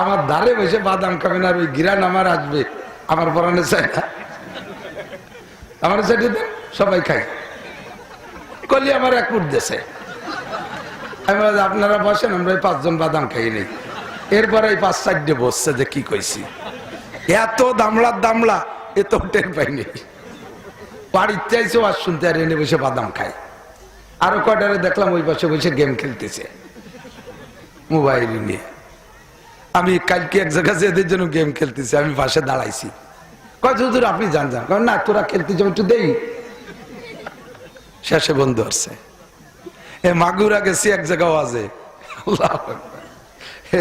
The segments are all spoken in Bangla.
আমার ধারে বসে বাদাম খাবেন আর ওই গিরান আমার আসবে। আমার পরানে চাই না আমার চাইতে দেন, সবাই খাই কলি আমার এক ফুট দেশে আমি আপনারা বসেন, আমরা এই পাঁচজন বাদাম খাই নেই। এরপরে এই পাঁচ চারটে বসছে যে কি কইছি। এত দামলা দামলা, এ তো টের পাইনি। বাড়ির চাইছে আর শুনতে আর এনে বসে বাদাম খায়। আরও কয়টারে দেখলাম ওই পাশে বসে গেম খেলতেছে। মোবাইল নিয়ে। আমি কালকে এক জায়গায় এদের জন্য গেম খেলতেছি, আমি পাশে দাঁড়াইছি। কত দূর আপনি জান যান। কারণ না, তোরা খেলতে যাও, একটু দেই শেষে বন্ধু আসছে। এ মাগুরা গেছি এক জায়গাও আছে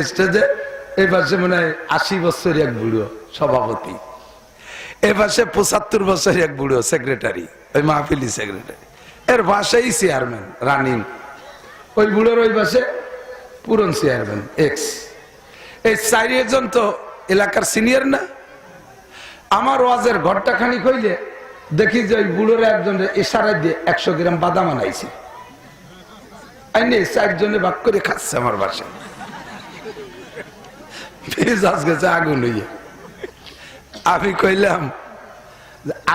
স্টেজে এই পাশে মনে হয় আশি বছরের এক বুড়ো সভাপতি। এ পাশে পঁচাত্তর বছরের এক বুড়ো সেক্রেটারি ওই মাহফিলি সেক্রেটারি এর পাশেই চেয়ারম্যান রানিং ওই বুড়োর ওই পাশে পুরন চেয়ারম্যান এক্স এই চারিজন তো এলাকার সিনিয়র না। আমার ওয়াজের ঘরটা খানি কইলে দেখি যে ওই বুড়োর একজন ইশারায় দিয়ে একশো গ্রাম বাদাম আনাইছে। আইনে চারজনে ভাগ করে খাচ্ছে আমার বাসায় মেজাজ গেছে আগুন হইয়ে। আমি কইলাম,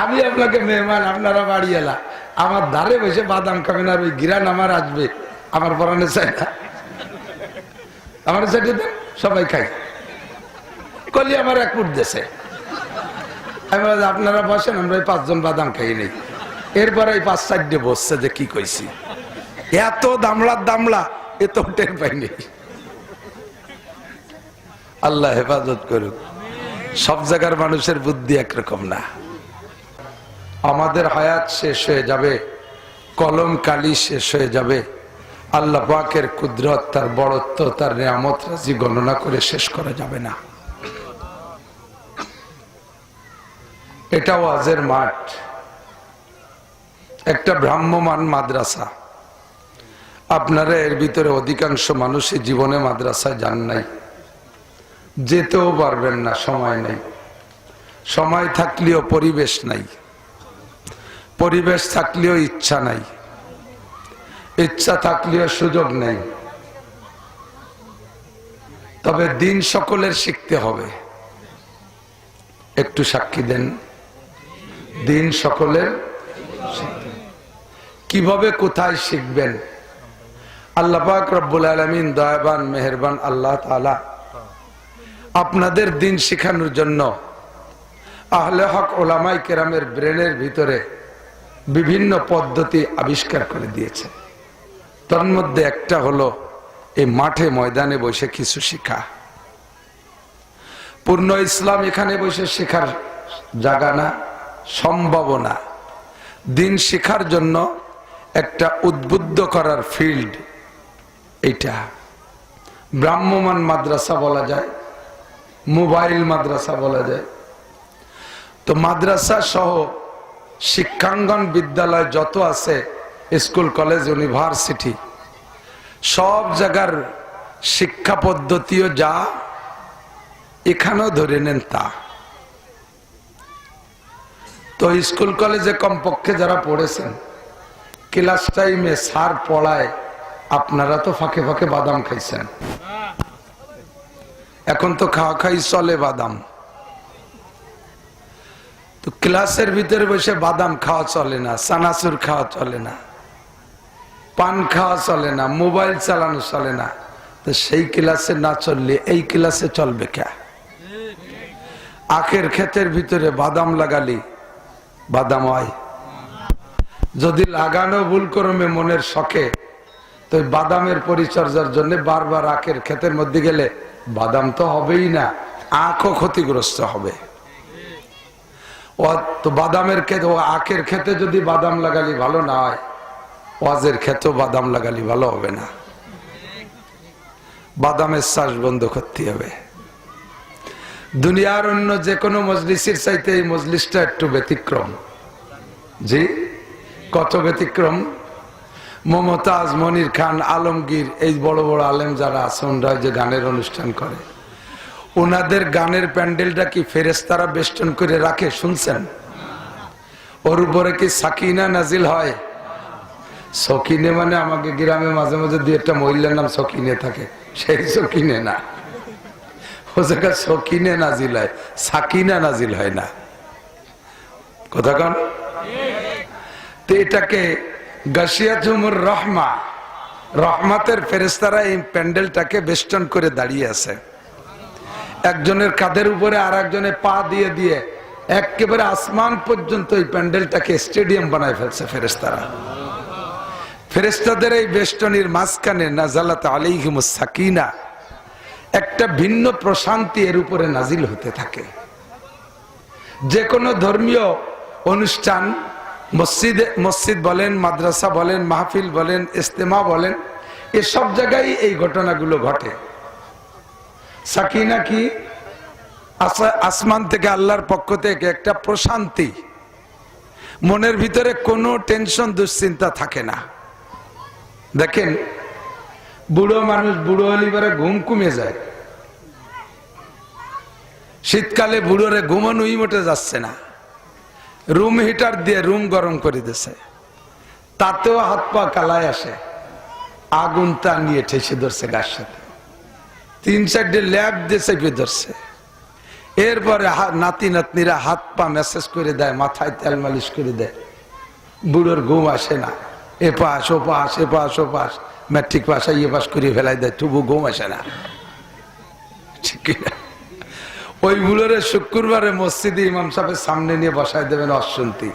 আমি আপনাকে মেহমান, আপনারা বাড়ি এলা। আমার ধারে বসে বাদাম খাবেন আর ওই গিরান আমার আসবে। আমার পরানে চাই না আমার চাইতে দেন। সবাই খাই। কলি আমার এক ফুট দেশে আপনারা বসেন, আমরা এই পাঁচজন বাদাম খাই নেই এরপরে এই পাঁচ চারটে বসছে যে কি কইছি। এত দামলা দামলা, এ তো টের পাইনি। আল্লাহ হেফাজত করুক। সব জায়গার মানুষের বুদ্ধি একরকম না। আমাদের হায়াত শেষ হয়ে যাবে, কলম কালি শেষ হয়ে যাবে। আল্লাহ পাকের কুদরত, তার বড়ত্ব, তার নিয়ামত রাজি গণনা করে শেষ করা যাবে না। এটা ওয়াজের মাঠ। একটা ভ্রাম্যমান মাদ্রাসা। আপনারা এর ভিতরে অধিকাংশ মানুষই জীবনে মাদ্রাসায় যান নাই। যেতেও পারবেন না, সময় নেই। সময় থাকলেও পরিবেশ নাই। পরিবেশ থাকলেও ইচ্ছা নাই। ইচ্ছা থাকলেও সুযোগ নেই। তবে দিন সকলের শিখতে হবে। একটু সাক্ষী দেন। দিন সকলের কীভাবে কোথায় শিখবেন? আল্লাহ পাক রব্বুল আলমিন দয়াবান, মেহরবান আল্লাহ তালা আপনাদের দিন শেখানোর জন্য আহলে হক ওলামাই কেরামের ব্রেনের ভিতরে বিভিন্ন পদ্ধতি আবিষ্কার করে দিয়েছে তার মধ্যে একটা হলো, এই মাঠে ময়দানে বসে কিছু শিখা। পূর্ণ ইসলাম এখানে বসে শেখার জায়গা না সম্ভাবনা দিন শেখার জন্য একটা উদ্বুদ্ধ করার ফিল্ড এটা ব্রাহ্মমান মাদ্রাসা বলা যায়, মোবাইল মাদ্রাসা বলা যায়। তো মাদ্রাসা সহ শিক্ষাঙ্গন বিদ্যালয় যত আছে স্কুল, কলেজ, ইউনিভার্সিটি, সব জায়গার শিক্ষা পদ্ধতিও যা, এখানেও ধরে নেন তা। তো স্কুল, কলেজে কমপক্ষে যারা পড়েছেন, ক্লাস টাইমে সার পড়ায়, আপনারা তো ফাঁকে ফাঁকে বাদাম খাইছেন। এখন তো খাওয়া খাই চলে বাদাম। তো ক্লাসের ভিতরে বসে বাদাম খাওয়া চলে না সানাসুর খাওয়া চলে না। পান খাওয়া চলে না, মোবাইল চালানো চলে না। তো সেই ক্লাসে না চললে এই ক্লাসে চলবে কে? আখের ক্ষেতের ভিতরে বাদাম লাগালি, বাদাম হয়। যদি লাগানো ভুল করমে মনের শখে, তো বাদামের পরিচর্যার জন্য বারবার আখের ক্ষেতের মধ্যে গেলে বাদাম তো হবেই না, আখও ক্ষতিগ্রস্ত হবে। ও তো বাদামের ক্ষেত, ও আখের ক্ষেতে যদি বাদাম লাগালি ভালো না হয়। ওয়াজের ক্ষেতেও বাদাম লাগালি ভালো হবে না। বাদামের শ্বাস বন্ধ করতে হবে। দুনিয়ার অন্য যে কোনো মজলিসের চাইতে এই মজলিসটা একটু ব্যতিক্রম। জি? কত ব্যতিক্রম? মমতাজ, মনির খান, আলমগীর, এই বড় বড় আলেম যারা আছে, ওনারা যে গানের অনুষ্ঠান করে। ওনাদের গানের প্যান্ডেলটা কি ফেরেস্তারা বেষ্টন করে রাখে, শুনছেন? ওর উপরে কি সাকিনা নাজিল হয়? সকিনে মানে আমাকে গ্রামে মাঝে মাঝে দুই একটা মহিলার নাম সকিনে থাকে। সেই সকিনে না। ও সকিনে নাজিল হয়, সাকিনা নাজিল হয় না। কথা কন। তো এটাকে গাছিয়াতুমুর রহমা, রহমাতের ফেরেস্তারা এই প্যান্ডেলটাকে বেষ্টন করে দাঁড়িয়ে আছে। একজনের কাঁধের উপরে আর একজনের পা দিয়ে দিয়ে একেবারে আসমান পর্যন্ত এই প্যান্ডেলটাকে স্টেডিয়াম বানায় ফেলছে ফেরেস্তারা ফেরেস্তাদের এই বেষ্টনীর মাঝখানে নাজালাত আলিহিমুস সাকিনা একটা ভিন্ন প্রশান্তি এর উপরে নাজিল হতে থাকে। যে কোনো ধর্মীয় অনুষ্ঠান, মসজিদে, মসজিদ বলেন, মাদ্রাসা বলেন, মাহফিল বলেন ইস্তেমা বলেন এসব জায়গায় এই ঘটনাগুলো ঘটে। সাকিনা কি? আসমান থেকে আল্লাহর পক্ষ থেকে একটা প্রশান্তি। মনের ভিতরে কোনো টেনশন, দুশ্চিন্তা থাকে না। দেখেন, বুড়ো মানুষ বুড়ো হলিবারে ঘুম কমে যায়। শীতকালে বুড়োরে ঘুমানোই মোটে যাচ্ছে না। রুম হিটার দিয়ে রুম গরম করে দিছে। তাতেও হাত পা কালায় আসে। আগুনটা নিয়ে ঠেসে ধরছে গাছ সাথে। তিন চারটে ল্যাব দিয়ে চেপে ধরছে। এরপরে নাতি নাতনিরা হাত পা মেসেজ করে দেয়, মাথায় তেল মালিশ করে দেয়। বুড়োর ঘুম আসে না। এ পাস ও পাস এ পাস ও পাস ম্যাট্রিক পাস ইয়ে পাস করে ফেলাই দেয়, তবু ঘুম আসে না। ঠিক কি না? ওই বুড়োরে শুক্রবারে মসজিদে ইমাম সাহেবের সামনে নিয়ে বসায় দেবেন অশান্তি।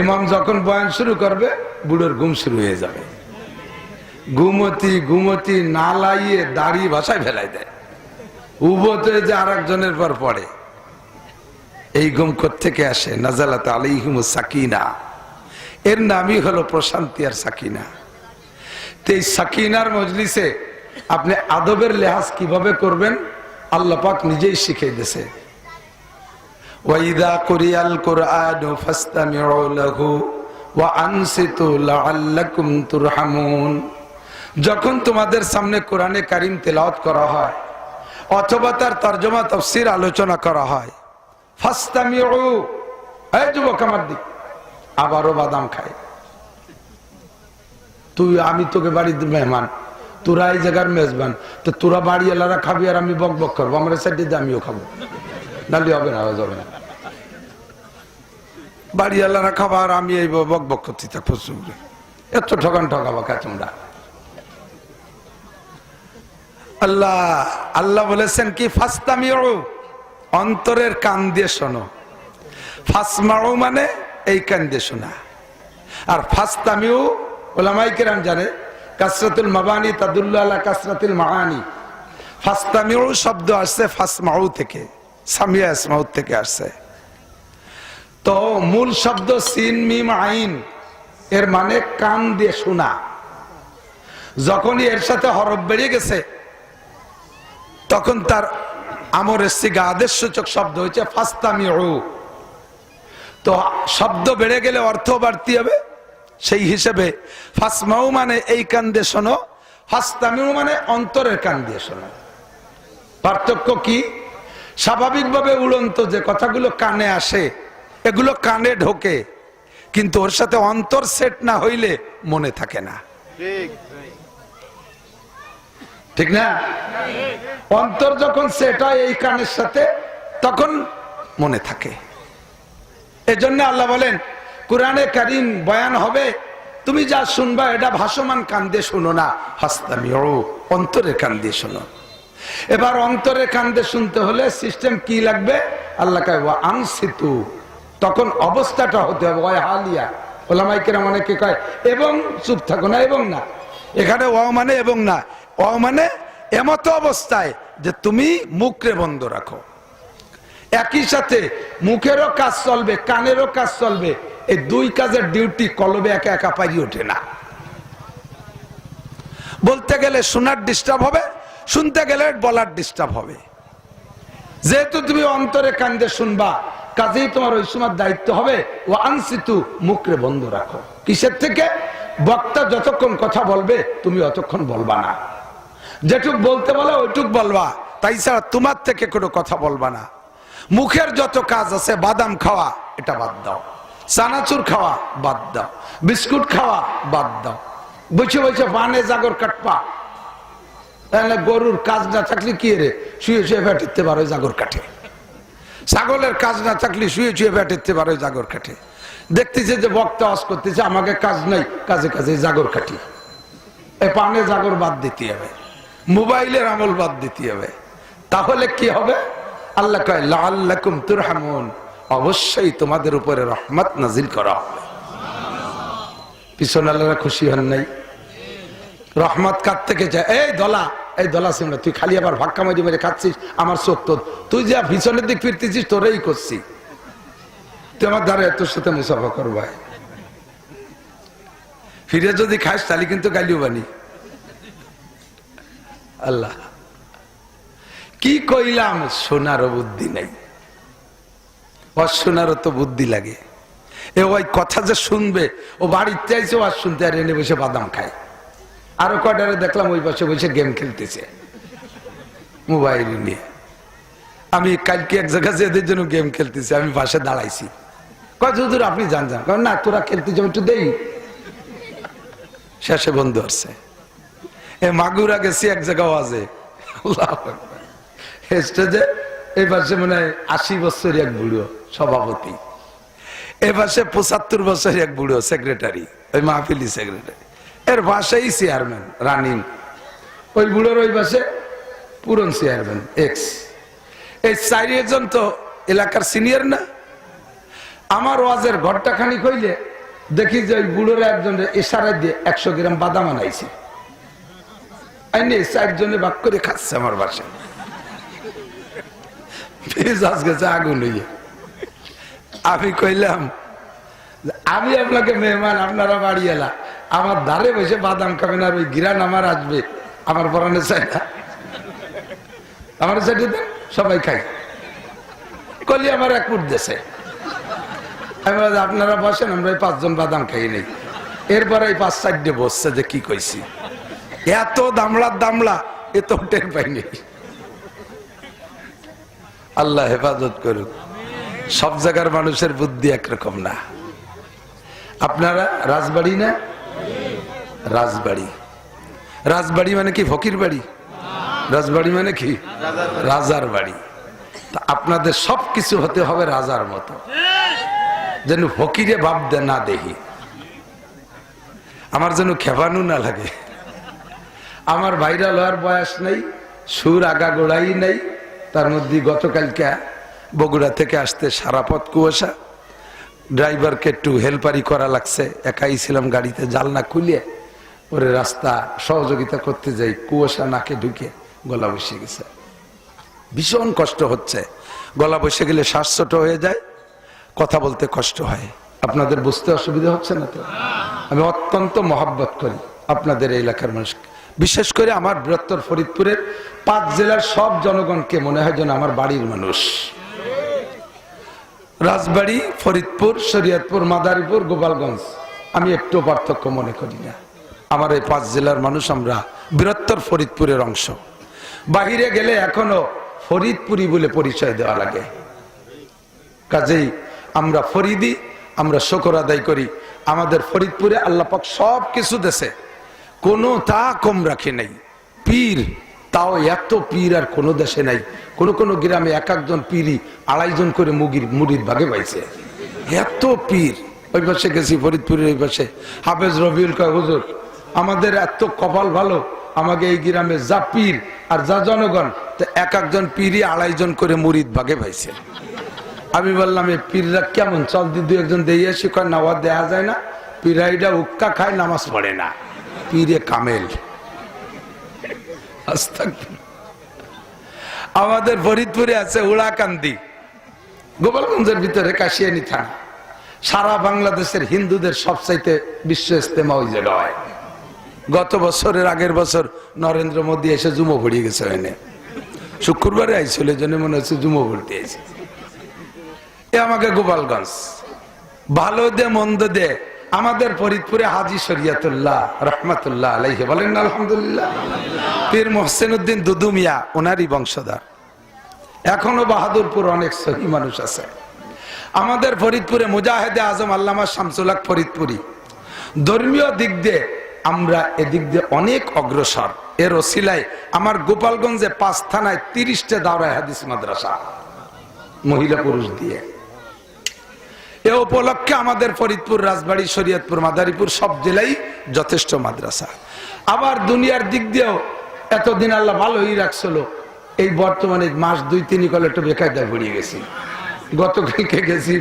ইমাম যখন বয়ান শুরু করবে, বুড়োর ঘুম শুরু হয়ে যাবে। ঘুমতি ঘুমতি না লাইয়ে দাড়ি ভাষায় ফেলাই দেয়। উবতে যে আর একজনের পর পড়ে। এই ঘুম থেকে আসে? নাজালাত আলাইহিম সাকিনা। এর নামই হলো প্রশান্তি আর সাকিনা। তো এই সাকিনার মজলিসে আপনি আদবের লেহাজ কীভাবে করবেন, আল্লাহ পাক নিজেই শিখিয়ে দিয়েছে। ওয়াইদা কুরিয়াল কুরআন ফাসতামিউ লাহু ওয়া আনসিতু লাআল্লাকুম তুরহামুন। যখন তোমাদের সামনে কোরআনে কারিম তেলাওয়াত করা হয়, অথবা তার তর্জমা, তফসির আলোচনা করা হয়, ফাস্তামিউ, এই যুবক আমার দিক। আবারও বাদাম খায়। তুই, আমি তোকে বাড়ির মেহমান, তোরা এই জায়গার মেজবান, তো তোরা বাড়ি এলারা খাবি আর আমি বক বক করব আমার সাইডে দিয়ে আমিও খাব। নালি হবে না যাবে না। বাড়ি এলারা আর আমি এই বক বক করতে থাকব এত ঠকান ঠকাবো কা তোমরা? আল্লাহ আল্লাহ বলেছেন কি ফাস্তামিও অন্তরের কান দিয়ে শোনো। ফাসমাও মানে এই কান দিয়ে শোনা। আর ফাস্তামিও ওলামাই কেরাম জানে, কাসরাতুল মাবানি তাদুল্লাহ কাসরাতুল মাহানি ফাস্তামিও শব্দ আসছে ফাসমাউ থেকে, সামিয়া ইসমাউ থেকে আসছে। তো মূল শব্দ সিন, মিম, আইন, এর মানে কান দিয়ে শোনা। যখনই এর সাথে হরফ বেরিয়ে গেছে, তখন তার আমর এসছি আদেশ সূচক শব্দ হয়েছে ফাস্তামিউ। তো শব্দ বেড়ে গেলে অর্থ বাড়তি হবে। সেই হিসেবে ফাসমাউ মানে এই কান দিয়ে শোনো ফাস্তামিউ মানে অন্তরের কান দিয়ে শোনো। পার্থক্য কি? স্বাভাবিকভাবে উড়ন্ত যে কথাগুলো কানে আসে এগুলো কানে ঢোকে কিন্তু ওর সাথে অন্তর সেট না হইলে মনে থাকে না। ঠিক না? অন্তর যখন সেট হয় এই কানের সাথে তখন মনে থাকে। এজন্য আল্লাহ বলেন, কোরআনে কারিম বয়ান হবে। তুমি যা শুনবা, এটা ভাসমান কান দিয়ে শোনো না। হাস্তামি ও অন্তরের কান দিয়ে শোনো। এবার অন্তরের কান দিয়ে শুনতে হলে সিস্টেম কি লাগবে? আল্লাহ কয়, ওয়া আনসিতু তখন অবস্থাটা হতে হবে, ওয়া হালিয়া। ওলামাইকেরা অনেকে কয়, এবং চুপ থাকো না, এবং না। এখানে ও মানে এবং না। ও মানে এমত অবস্থায় যে তুমি মুখরে বন্ধ রাখো। একই সাথে মুখেরও কাজ চলবে, কানেরও কাজ চলবে, এই দুই কাজের ডিউটি কলবে একা একা পারি ওঠে না। বলতে গেলে শোনার ডিস্টার্ব হবে, শুনতে গেলে বলার ডিস্টার্ব হবে। যেহেতু তুমি অন্তরে কান্দে শুনবা, কাজেই তোমার ওই সময় দায়িত্ব হবে ও আনসিতু মুখরে বন্ধ রাখো। কিসের থেকে? বক্তা যতক্ষণ কথা বলবে, তুমি অতক্ষণ বলবা না। যেটুক বলতে বলে, ওইটুক বলবা। তাই ছাড়া তোমার থেকে কোনো কথা বলবা না। মুখের যত কাজ আছে, বাদাম খাওয়া, এটা বাদ দাও। চানাচুর খাওয়া, বাদ দাও। বিস্কুট খাওয়া, বাদ দাও। বসে বসে বানে জাগর কাটপা তাহলে গরুর কাজ না থাকলে কি রে? শুয়ে শুয়ে ফেটিতে পারো জাগর কাঠে। ছাগলের কাজ না থাকলে শুয়ে শুয়ে ফেটিতে পারো জাগর কাঠে। দেখতেছে যে বক্তা আস করতেছে, আমাকে কাজ নাই, কাজে কাজে জাগর কাঠি। এ পানে জাগর বাদ দিতে হবে। মোবাইলের আমল বাদ দিতে হবে। তাহলে কি হবে? আল্লাহ কয় লাল্লাকুম তুরহামুন। অবশ্যই তোমাদের উপরে রহমত নাজিল করা হবে। পিছন আল্লাহরা খুশি হন নাই। রহমত কার থেকে যায়? এই দলা এই দলা সিমরা তুই খালি আবার ভাক্কা মারি মেরে খাচ্ছিস, আমার চোখ তোর। তুই যা পিছনের দিক ফিরতেছিস, তোরেই করছি। তুই আমার দ্বারা তোর সাথে মুসাফা করবা ফিরে যদি খাস, তাহলে কিন্তু গালিও বানি। আল্লাহ। কি কইলাম? শোনারও বুদ্ধি নাই। অশোনারও তো বুদ্ধি লাগে। এ ওই কথা যে শুনবে, ও বাড়িতে চাইছে আর শুনতে আর এনে বসে বাদাম খায়। আরও কটারে দেখলাম ওই পাশে বসে গেম খেলতেছে। মোবাইল নিয়ে। আমি কালকে এক জায়গায় এদের জন্য গেম খেলতেছি, আমি পাশে দাঁড়াইছি। হুজুর, আপনি জান যান। কারণ না, তোরা খেলতে যাব একটু দেই শেষে বন্ধু আসছে। এ মাগুরা গেছি এক জায়গাও আছে স্টেজে এই পাশে মনে হয় আশি বছর এক বুড়ো, সভাপতি। এ পাশে পঁচাত্তর বছর এক বুড়ো সেক্রেটারি ওই মাহফিলি সেক্রেটারি এর ভাষাই চেয়ারম্যান রানিং। ওই বুড়োর ওই পাশে পুরন চেয়ারম্যান এক্স এই চারিজন তো এলাকার সিনিয়র না। আমার ওয়াজের ঘরটা খানি কইলে দেখি যে ওই বুড়োরা একজন ইশারা দিয়ে একশো গ্রাম বাদাম আনাইছে। আইনে চারজনে ভাগ করে খাচ্ছে আমার বাসায়। মেজাজ গেছে আমি কইলাম, আমি আপনাকে মেহমান, আপনারা বাড়ি এলা। আমার ধারে বসে বাদাম খাবেন, আর ওই গিরান আমার আসবে, আমার পরানে চাই না আমার সাইডে দেন, সবাই খাই। কলি আমার এক ফুট দেশে আপনারা বসেন, আমরা পাঁচজন বাদাম খাই নেই। এরপরে এই পাঁচ সাইডে বসছে যে কি কইছি। এত দামলার দামলা, এ তো টের পাইনি। আল্লাহ হেফাজত করুক। সব জায়গার মানুষের বুদ্ধি একরকম না। আপনারা রাজবাড়ি না? রাজবাড়ি। রাজবাড়ি মানে কি? ফকির বাড়ি? রাজবাড়ি মানে কি? রাজার বাড়ি। তা আপনাদের সব কিছু হতে হবে রাজার মতো। যেন ফকিরে ভাব দে, না দেখি আমার যেন খেপানো না লাগে। আমার ভাইরাল হওয়ার বয়স নেই, সুর আগা গোড়াই নেই তার মধ্যে গতকালকে বগুড়া থেকে আসতে সারা পথ কুয়াশা। ড্রাইভারকে একটু হেল্পারি করা লাগছে। একাই ছিলাম গাড়িতে জালনা খুলিয়ে ওরে রাস্তা সহযোগিতা করতে যাই, কুয়াশা নাকে ঢুকে গলা বসে গেছে। ভীষণ কষ্ট হচ্ছে। গলা বসে গেলে শ্বাস ছোট হয়ে যায়, কথা বলতে কষ্ট হয়। আপনাদের বুঝতে অসুবিধা হচ্ছে না তো? আমি অত্যন্ত মহাব্বত করি আপনাদের এলাকার মানুষকে। বিশেষ করে আমার বৃহত্তর ফরিদপুরের পাঁচ জেলার সব জনগণকে মনে হয় যেন আমার বাড়ির মানুষ। রাজবাড়ি, ফরিদপুর, শরিয়তপুর, মাদারীপুর, গোপালগঞ্জ। আমি একটু পার্থক্য মনে করি না। আমার এই পাঁচ জেলার মানুষ আমরা বৃহত্তর ফরিদপুরের অংশ। বাহিরে গেলে এখনও ফরিদপুরি বলে পরিচয় দেওয়া লাগে। কাজেই আমরা ফরিদি, আমরা শকর আদায় করি। আমাদের ফরিদপুরে আল্লাপাক সব কিছু দেশে কোনো তা কম রাখে নাই। পীর, তাও এত পীর আর কোনো দেশে নাই। কোন কোন গ্রামে এক একজন পীরই আড়াইজন করে মুগির, মুড়ির ভাগে পাইছে এত পীর। ওই পাশে গেছি ফরিদপুরের ওই পাশে। হাফেজ রবিউল কয়, হুজুর, আমাদের এত কপাল ভালো। আমাকে এই গ্রামে যা পীর আর যা জনগণ, তো এক একজন পীরই আড়াইজন করে মুড়িদ ভাগে পাইছে আমি বললাম এই পীররা কেমন? চল দিদি একজন দিয়ে আসি। কয় নাওয়াজ দেয়া যায় না। পীরাইটা উক্কা খায়, নামাজ পড়ে না। পীরে কামেল আমাদের ফরিদপুরে আছে উড়াকান্দি। গোপালগঞ্জের ভিতরে কাশিয়ানি থানা। সারা বাংলাদেশের হিন্দুদের সবচাইতে বিশ্ব ইস্তেমা ওই জায়গা হয়। গত বছরের আগের বছর নরেন্দ্র মোদী এসে জুমো ভরিয়ে গেছে এনে শুক্রবারে আইছিল জন্য মনে হচ্ছে জুমো ভরতে আইছে। এ আমাকে গোপালগঞ্জ। ভালো দে, মন্দ দে আমাদের ফরিদপুরে হাজি শরিয়াতুল্লাহ রহমতুল্লাহ আলাইহি, বলেন আলহামদুলিল্লাহ। পীর মোহসেন উদ্দিন দুদুমিয়া ওনারই বংশধর। এখনও বাহাদুরপুর অনেক সহি মানুষ আছে। আমাদের ফরিদপুরে মুজাহেদে আজম আল্লামা শামসুল্লাহ ফরিদপুরি। ধর্মীয় দিক দিয়ে আমরা এদিক দিয়ে অনেক অগ্রসর। এর ওসিলায় আমার গোপালগঞ্জে পাঁচ থানায় তিরিশটা দাওরায় হাদিস মাদ্রাসা। মহিলা পুরুষ দিয়ে। এ উপলক্ষে আমাদের ফরিদপুর, রাজবাড়ি, শরীয়তপুর, মাদারীপুর সব জেলায় যথেষ্ট মাদ্রাসা। আবার দুনিয়ার দিক দিয়েও এতদিন আল্লাহ ভালোই রাখছিল। এই বর্তমানে মাস দুই তিন কলে একটু বেকায়দায় ঘুরিয়ে গেছি। গতকালকে গেছি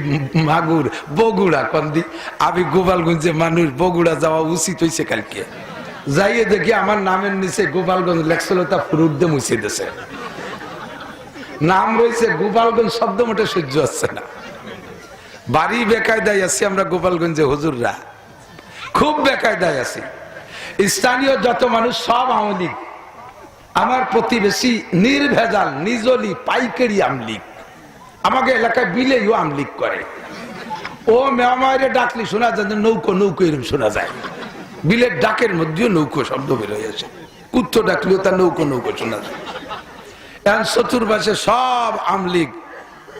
মাগুর, বগুড়া কন্দি আমি গোপালগঞ্জে মানুষ, বগুড়া যাওয়া উচিত হয়েছে কালকে। যাইয়ে দেখি আমার নামের নিচে গোপালগঞ্জ লেখছিল, তা ফুরুট মুছে দিছে নাম রয়েছে গোপালগঞ্জ, শব্দ মোটে সহ্য হচ্ছে না। বাড়ি বেকায়দায় আছি আমরা গোপালগঞ্জে হুজুররা। খুব বেকায়দায় আছি। স্থানীয় যত মানুষ সব আওয়ামী লীগ। আমার প্রতিবেশী নির্ভেজাল, নিজলি, পাইকারি আমলিগ আমাকে এলাকায় বিলেও আমলিগ করে। ও মেমারে ডাকলি শোনা যায় নৌকো নৌকো এরকম শোনা যায়। বিলের ডাকের মধ্যেও নৌকো শব্দ বের হয়ে আছে। কুত্ত ডাকলেও তার নৌকো নৌকো শোনা যায়। এখন চতুর্পাশে সব আমলিগ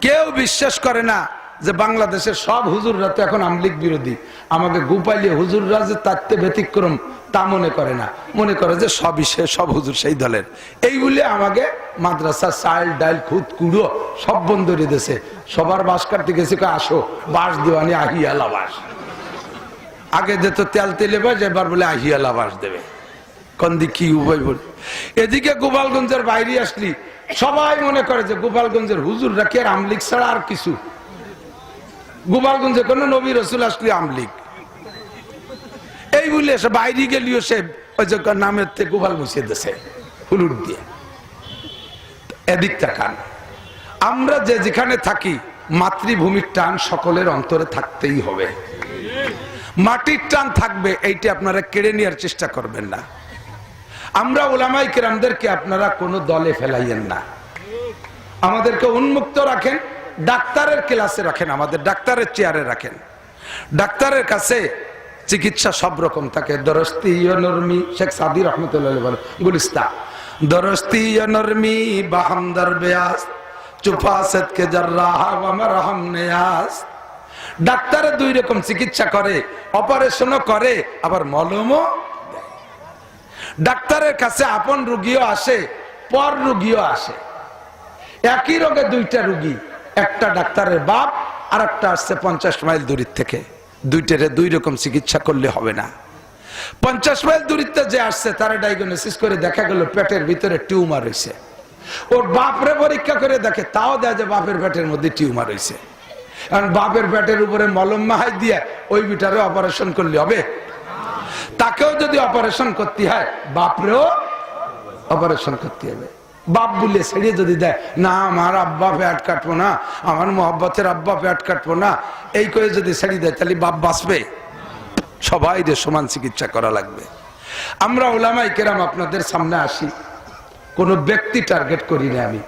কেউ বিশ্বাস করে না যে বাংলাদেশের সব হুজুররা তো এখন আমলিগ বিরোধী। আমাকে গোপালিয়ে হুজুররা যে তাত্ত্বে ব্যতিক্রম তা মনে করে না। মনে করে যে সবই সে সব হুজুর সেই দলের। এইগুলি আমাকে মাদ্রাসা চাল ডাইল খুদ কুড়ো সব বন্ধ দিয়েছে। সবার বাস কাটতে গেছে আসো, বাস দেওয়ানি আহিয়ালা বাস আগে যেত তেল তেলে বাস এবার বলে আহিয়ালা বাস দেবে। কন্দি কি উভয় বল এদিকে গোপালগঞ্জের বাইরে আসলি, সবাই মনে করে যে গোপালগঞ্জের হুজুর রাখি আর আমলিক ছাড়া আর কিছু? গোপালগঞ্জে কোন নবী রসুল আসলি আমলিক এই বলে সে বাইরে গেলিও সে ওই যে নামের থেকে গোপাল মুছিয়ে দেশে হুলুর দিয়ে। এদিক তাকান। আমরা যে যেখানে থাকি, মাতৃভূমির টান সকলের অন্তরে থাকতেই হবে। মাটির টান থাকবে, এইটি আপনারা কেড়ে নেওয়ার চেষ্টা করবেন না। আমরা ওলামাই কেরামদেরকে আপনারা কোনো দলে ফেলাইয়েন না। আমাদেরকে উন্মুক্ত রাখেন ডাক্তারের ক্লাসে রাখেন, আমাদের ডাক্তারের চেয়ারে রাখেন। ডাক্তারের কাছে চিকিৎসা সব রকম থাকে। দরস্তি নরমি, শেখ সাদি রহমতুল্লাহ বলে গুলিস্তা দরস্তি নরমি বাহামদার বেয়াস চুফাসত কে জার্রাহ আমার রহম নেয়াস। ডাক্তারে দুই রকম চিকিৎসা করে, অপারেশনও করে, আবার মলমও ডাক্তারের কাছে আপন রুগীও আসে, পর রুগীও আসে। একই রোগে দুইটা রুগী একটা ডাক্তারের বাপ আর একটা আসছে পঞ্চাশ মাইল দূরের থেকে। দুইটারে দুই রকম চিকিৎসা করলে হবে না। পঞ্চাশ মাইল দূরিত্বে যে আসছে, তারা ডায়াগনোসিস করে দেখা গেল পেটের ভিতরে টিউমার হয়েছে ওর বাপরে পরীক্ষা করে দেখে, তাও দেয় যে বাপের পেটের মধ্যে টিউমার হয়েছে কারণ বাপের পেটের উপরে মলম মাহাই দিয়ে ওই বিটারে অপারেশন করলে হবে। তাকেও যদি অপারেশন করতে হয়, বাপরেও অপারেশন করতে হবে। বাপ বলে ছেড়ে যদি দেয়, না, আমার আব্বা পেট কাটবো না, আমার মোহব্বতের আব্বা পেট কাটবো না। এই করে যদি ছেড়ে দেয়, তাহলে বাপ বাঁচবে। সবাই সমান চিকিৎসা করা লাগবে। আমরা ওলামাই কেরাম আপনাদের সামনে আসি। কোনো ব্যক্তি টার্গেট করি না আমি।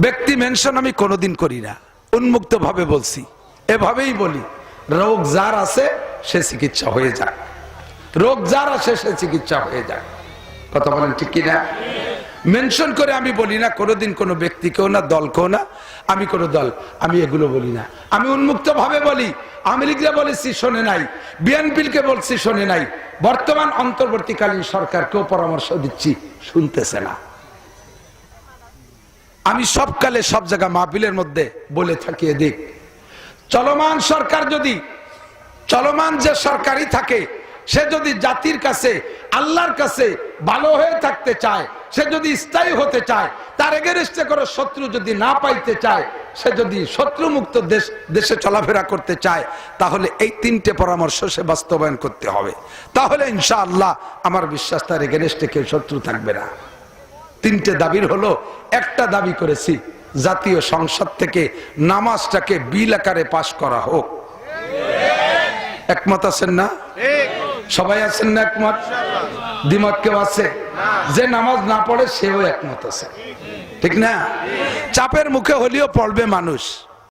ব্যক্তি মেনশন আমি কোনোদিন করি না। উন্মুক্ত ভাবে বলছি। এভাবেই বলি, রোগ যার আছে, সে চিকিৎসা হয়ে যায় রোগ যার আছে, সে চিকিৎসা হয়ে যায় কথা বলেন ঠিক কিনা? মেনশন করে আমি বলি না, কোনোদিন কোনো ব্যক্তিকেও না, দলকেও না, আমি কোনো দল, আমি এগুলো বলি না। আমি উন্মুক্ত ভাবে বলি আমেরিকা বলেছি, শোনে নাই। বিএনপিকে বলছি, শোনে নাই। বর্তমান অন্তর্বর্তীকালীন সরকারকেও পরামর্শ দিচ্ছি, শুনতেছে না। আমি সবকালে সব জায়গা মাহফিলের মধ্যে বলে থাকি এদিক। চলমান সরকার যদি, চলমান যে সরকারই থাকে, সে যদি জাতির কাছে, আল্লাহর কাছে ভালো হয়ে থাকতে চায় সে যদি স্থায়ী হতে চায় তার এগেরেস্টে করে শত্রু যদি না পাইতে চায় সে যদি শত্রু মুক্ত দেশ দেশে চলাফেরা করতে চায় তাহলে এই তিনটে পরামর্শ সে বাস্তবায়ন করতে হবে। তাহলে ইনশাআল্লাহ আমার বিশ্বাস তার এগেরেস্টে কেউ শত্রু থাকবে না। তিনটে দাবির হলো একটা দাবি করেছি জাতীয় সংসদ থেকে নামাজটাকে বিল আকারে পাশ করা হোক। একমত আছেন না? সবাই আছেন না একমত? দ্বিমত কেউ আছে? যে নামাজ না পড়ে সেও একমত আছে। ঠিক না? চাপের মুখে হলেও পড়বে মানুষ।